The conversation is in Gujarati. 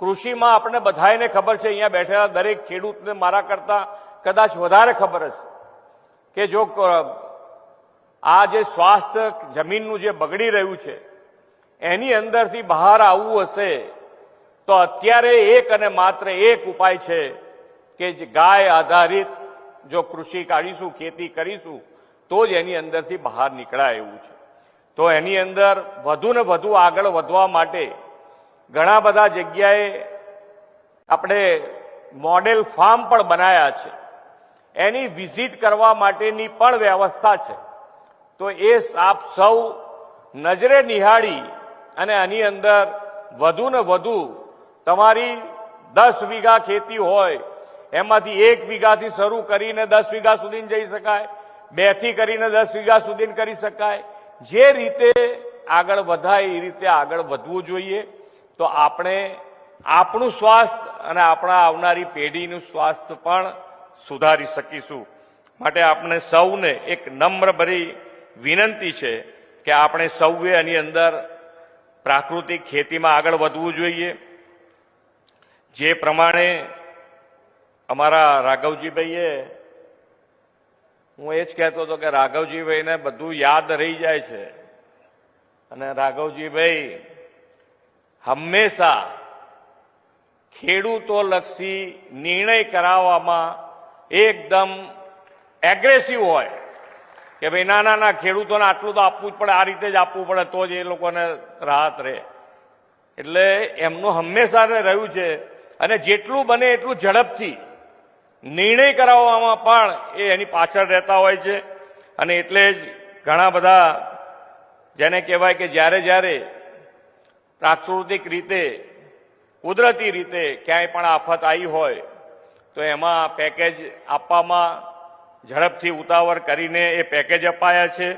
કૃષિમાં આપણે બધાને ખબર છે, અહીંયા બેઠેલા દરેક ખેડૂતને મારા કરતા કદાચ વધારે ખબર હશે કે જો આ જે સ્વાસ્થ્ય જમીનનું જે બગડી રહ્યું છે, એની અંદરથી બહાર આવવું હશે, તો અત્યારે એક અને માત્ર એક ઉપાય છે કે ગાય આધારિત જો કૃષિ કાઢીશું, ખેતી કરીશું, તો જ એની અંદરથી બહાર નીકળાય એવું છે. તો એની અંદર વધુ ને વધુ આગળ વધવા માટે ઘણા બધા જગ્યાએ આપણે મોડેલ ફાર્મ પણ બનાયા છે. એની વિઝિટ કરવા માટેની પણ વ્યવસ્થા છે. તો એ આપ સૌ નજરે નિહાળી અને આની અંદર વધુ ને વધુ તમારી દસ વીઘા ખેતી હોય, એમાંથી એક વીઘાથી શરૂ કરીને દસ વીઘા સુધી જઈ શકાય, બેથી કરીને દસ વીઘા સુધી કરી શકાય. જે રીતે આગળ વધાય એ રીતે આગળ વધવું જોઈએ. તો આપણે આપણું સ્વાસ્થ્ય અને આપણા આવનારી પેઢીનું સ્વાસ્થ્ય પણ સુધારી શકીશું. માટે આપણે સૌને એક નમ્ર ભરી વિનંતી છે કે આપણે સૌએ એની અંદર પ્રાકૃતિક ખેતીમાં આગળ વધવું જોઈએ. જે પ્રમાણે અમારા રાઘવજીભાઈએ, હું એ જ કહેતો હતો કે રાઘવજીભાઈને બધું યાદ રહી જાય છે. અને રાઘવજીભાઈ હંમેશા ખેડૂતો લક્ષી નિર્ણય કરાવવામાં એકદમ એગ્રેસિવ હોય. કે ભાઈ ના ના ના, ખેડૂતોને આટલું તો આપવું જ પડે, આ રીતે જ આપવું પડે, તો જ એ લોકોને રાહત રહે. એટલે એમનું હંમેશા રહ્યું છે. અને જેટલું બને એટલું ઝડપથી નિર્ણય કરાવવામાં પણ એ એની પાછળ રહેતા હોય છે. અને એટલે જ ઘણા બધા જેને કહેવાય કે જ્યારે જ્યારે પ્રાકૃતિક રીતે, કુદરતી રીતે ક્યાંય પણ આફત આવી હોય, તો એમાં પેકેજ આપવામાં ઝડપથી ઉતાવળ કરીને એ પેકેજ અપાયા છે.